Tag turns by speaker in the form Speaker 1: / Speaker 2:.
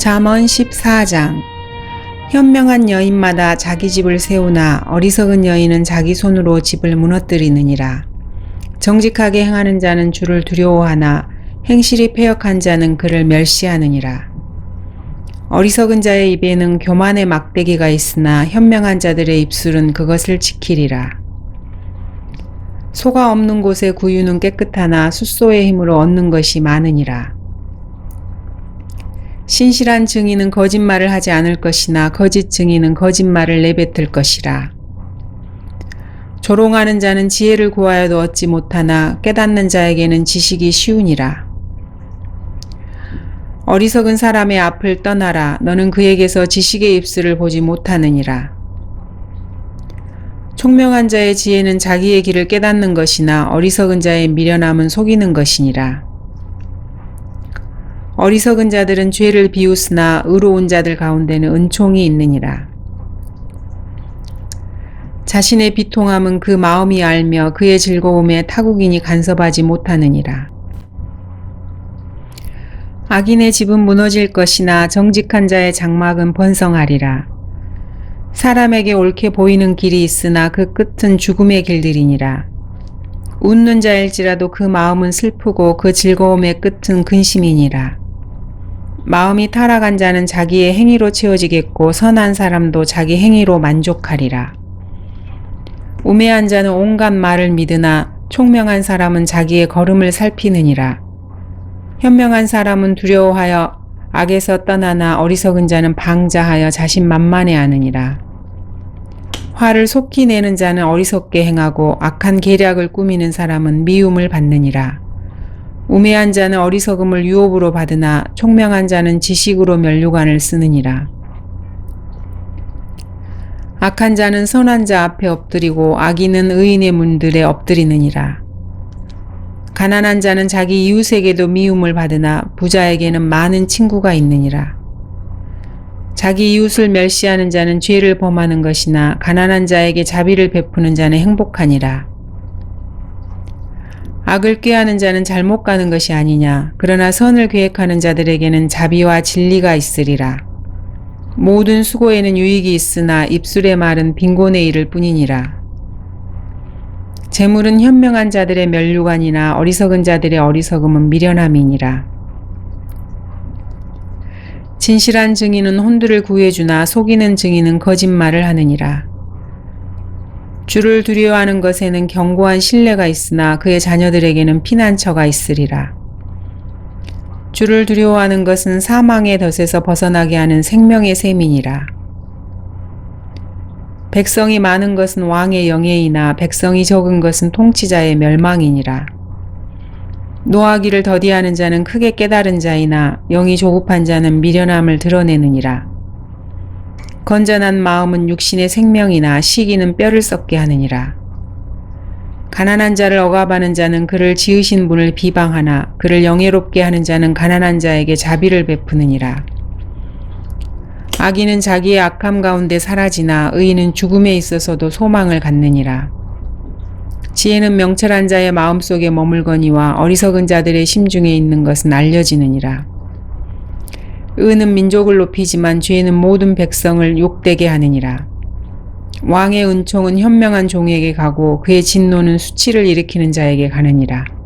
Speaker 1: 잠언 14장 현명한 여인마다 자기 집을 세우나 어리석은 여인은 자기 손으로 집을 무너뜨리느니라. 정직하게 행하는 자는 주를 두려워하나 행실이 패역한 자는 그를 멸시하느니라. 어리석은 자의 입에는 교만의 막대기가 있으나 현명한 자들의 입술은 그것을 지키리라. 소가 없는 곳의 구유는 깨끗하나 숫소의 힘으로 얻는 것이 많으니라. 신실한 증인은 거짓말을 하지 않을 것이나 거짓 증인은 거짓말을 내뱉을 것이라. 조롱하는 자는 지혜를 구하여도 얻지 못하나 깨닫는 자에게는 지식이 쉬우니라. 어리석은 사람의 앞을 떠나라. 너는 그에게서 지식의 입술을 보지 못하느니라. 총명한 자의 지혜는 자기의 길을 깨닫는 것이나 어리석은 자의 미련함은 속이는 것이니라. 어리석은 자들은 죄를 비웃으나 의로운 자들 가운데는 은총이 있느니라. 자신의 비통함은 그 마음이 알며 그의 즐거움에 타국인이 간섭하지 못하느니라. 악인의 집은 무너질 것이나 정직한 자의 장막은 번성하리라. 사람에게 옳게 보이는 길이 있으나 그 끝은 죽음의 길들이니라. 웃는 자일지라도 그 마음은 슬프고 그 즐거움의 끝은 근심이니라. 마음이 타락한 자는 자기의 행위로 채워지겠고 선한 사람도 자기 행위로 만족하리라. 우매한 자는 온갖 말을 믿으나 총명한 사람은 자기의 걸음을 살피느니라. 현명한 사람은 두려워하여 악에서 떠나나 어리석은 자는 방자하여 자신 만만해하느니라. 화를 속히 내는 자는 어리석게 행하고 악한 계략을 꾸미는 사람은 미움을 받느니라. 우매한 자는 어리석음을 유혹으로 받으나 총명한 자는 지식으로 면류관을 쓰느니라. 악한 자는 선한 자 앞에 엎드리고 악인은 의인의 문들에 엎드리느니라. 가난한 자는 자기 이웃에게도 미움을 받으나 부자에게는 많은 친구가 있느니라. 자기 이웃을 멸시하는 자는 죄를 범하는 것이나 가난한 자에게 자비를 베푸는 자는 행복하니라. 악을 꾀하는 자는 잘못 가는 것이 아니냐. 그러나 선을 계획하는 자들에게는 자비와 진리가 있으리라. 모든 수고에는 유익이 있으나 입술의 말은 빈곤에 이를 뿐이니라. 재물은 현명한 자들의 면류관이나 어리석은 자들의 어리석음은 미련함이니라. 진실한 증인은 혼두를 구해주나 속이는 증인은 거짓말을 하느니라. 주를 두려워하는 것에는 견고한 신뢰가 있으나 그의 자녀들에게는 피난처가 있으리라. 주를 두려워하는 것은 사망의 덫에서 벗어나게 하는 생명의 셈이니라. 백성이 많은 것은 왕의 영예이나 백성이 적은 것은 통치자의 멸망이니라. 노하기를 더디하는 자는 크게 깨달은 자이나 영이 조급한 자는 미련함을 드러내느니라. 건전한 마음은 육신의 생명이나 시기는 뼈를 썩게 하느니라. 가난한 자를 억압하는 자는 그를 지으신 분을 비방하나 그를 영예롭게 하는 자는 가난한 자에게 자비를 베푸느니라. 악인은 자기의 악함 가운데 사라지나 의인은 죽음에 있어서도 소망을 갖느니라. 지혜는 명철한 자의 마음속에 머물거니와 어리석은 자들의 심중에 있는 것은 알려지느니라. 의는 민족을 높이지만 죄는 모든 백성을 욕되게 하느니라. 왕의 은총은 현명한 종에게 가고 그의 진노는 수치를 일으키는 자에게 가느니라.